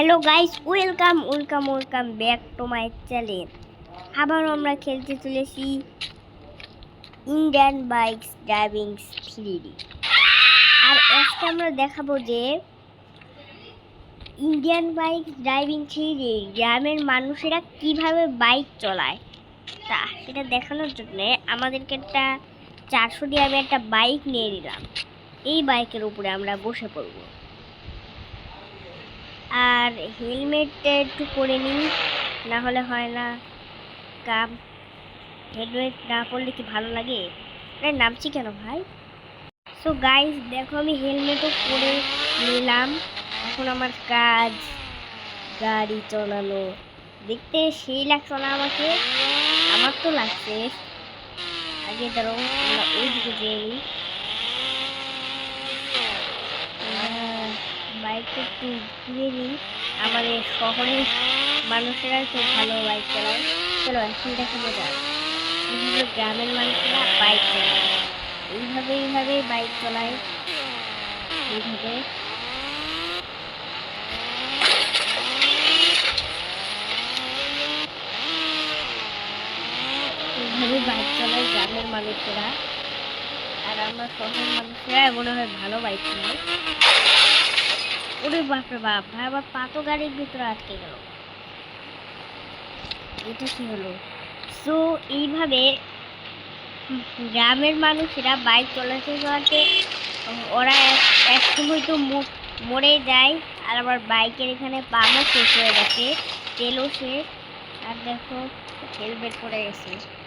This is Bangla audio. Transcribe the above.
Hello guys welcome welcome welcome back to my channel আবারও আমরা খেলতে চলেছি ইন্ডিয়ান বাইকস ড্রাইভিং থ্রি আর আজকে আমরা দেখাবো যে ইন্ডিয়ান বাইক ড্রাইভিং থ্রি গ্রামের মানুষেরা কীভাবে বাইক চলায়। তা, সেটা দেখানোর জন্যে আমাদেরকে একটা চারশো দিয়ে আমি একটা বাইক নিয়ে নিলাম। এই বাইকের উপরে আমরা বসে পড়ব। আর হেলমেটটা একটু পরে নিই না হলে হয় না। কাম হেলমেট না পরলে কি ভালো লাগে? আরে নামছি কেন ভাই? সো গাইস দেখো আমি হেলমেটও পরে নিলাম। এখন আমার কাজ, গাড়ি চালানো। দেখতে সেই লাগছে না আমাকে? আমার তো লাগছে। আগে ধরো ওই দিকে যেয়ে একটু ঘুরে নিই। আমাদের শহরের মানুষেরা খুব ভালো বাইক চালায়। চলো, এখন দেখাবো যাক এইভাবে গ্রামের মানুষেরা বাইক চালায়। এইভাবে এইভাবে বাইক চালায়। এইভাবে। এইভাবে বাইক চালায় গ্রামের মানুষেরা। আর আমরা শহরের মানুষেরা মনে হয় ভালো বাইক চালাই ওরে বাপরে বাপ। ভাই, আবার পাতো গাড়ির ভিতরে আটকে গেল। এটা কি হলো? সো এইভাবে গ্রামের মানুষেরা বাইক চলাতে চলাতে ওরা এক- সময় তো মরে যায়, আর আবার বাইকের এখানে পাম্পও শেষ হয়ে গেছে, তেলও শেষ, আর দেখো হেলমেট পরে গেছে।